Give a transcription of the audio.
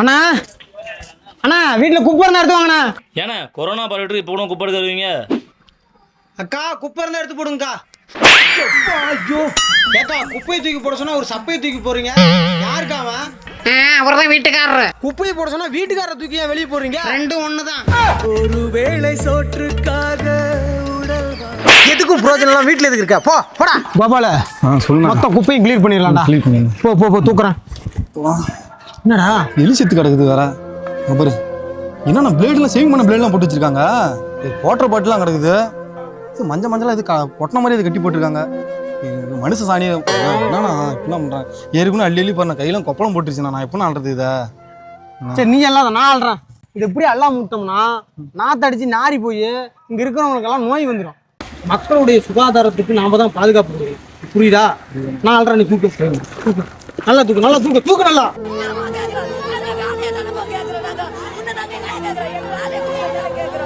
அண்ணா. அண்ணா வீட்டில் குப்பை இருந்தா எடுத்து வாங்கண்ணா. ஏண்ணே கொரோனா பரவிட்டு இப்போ கூட குப்பை எடுக்க வருவீங்க அக்கா குப்பை இருந்தா எடுத்து போடுங்கக்கா. ஐயோ. ஏக்கா குப்பையை தூக்கி போட சொன்னா ஒரு சப்பையை தூக்கி போறீங்க யாருக்கா அவன்? அவர் தான் வீட்டுக்காரரு. குப்பையை போட சொன்னா வீட்டுக்காரரை தூக்கி ஏன் வெளியே போறீங்க ரெண்டும் ஒண்ணுதான். எதுக்கும் பிரோஜனம் வீட்டில் எதுக்கு இருக்க? போ போடா. கோபால ஆ சொல்லுண்ணா. மொத்த குப்பையும் கிளீன் பண்ணிடலாம்டா. clean பண்ணிடலாம். போ போ போ தூக்குறேன். என்னடா? எலி செத்து கிடக்குது வேற. பாரு. என்னண்ணா பிளேட்லாம் சேவிங் பண்ண பிளேட்லாம் போட்டு வச்சிருக்காங்க? வாட்டர் பாட்டிலாம் கிடக்குது. இது மஞ்சள் மஞ்சளா இது க- பொட்டின மாதிரி இது கட்டி போட்டிருக்காங்க. மனுஷ சாணி. என்னண்ணா இப்படிலாம் பண்றாங்க? ஏற்கனவே அள்ளி அள்ளி பாருங்க கையெல்லாம் கொப்பளம் போட்டுருச்சுண்ணா. நான் எப்போ ஆடுறது இதை? சரி நீ எல்லாம் நான் ஆள்றேன் இது எப்படி எல்லாம் முட்டோம்னா நாத்தடிச்சு நாரி போய் இங்க இருக்கிறவங்களுக்கெல்லாம் நோய் வந்துடும் மக்களுடைய சுகாதாரத்துக்கு நாம தான் பாதுகாப்பு. புரியுதா? நான் தூக்கு. தூக்கு. நல்லா தூக்கு நல்லா தூக்கு. தூக்கு நல்லா. கேட்கிறோம் நாங்க உன்னை நாங்க என்ன கேட்கிறோம் எங்க வேலையை கேட்கிறோம்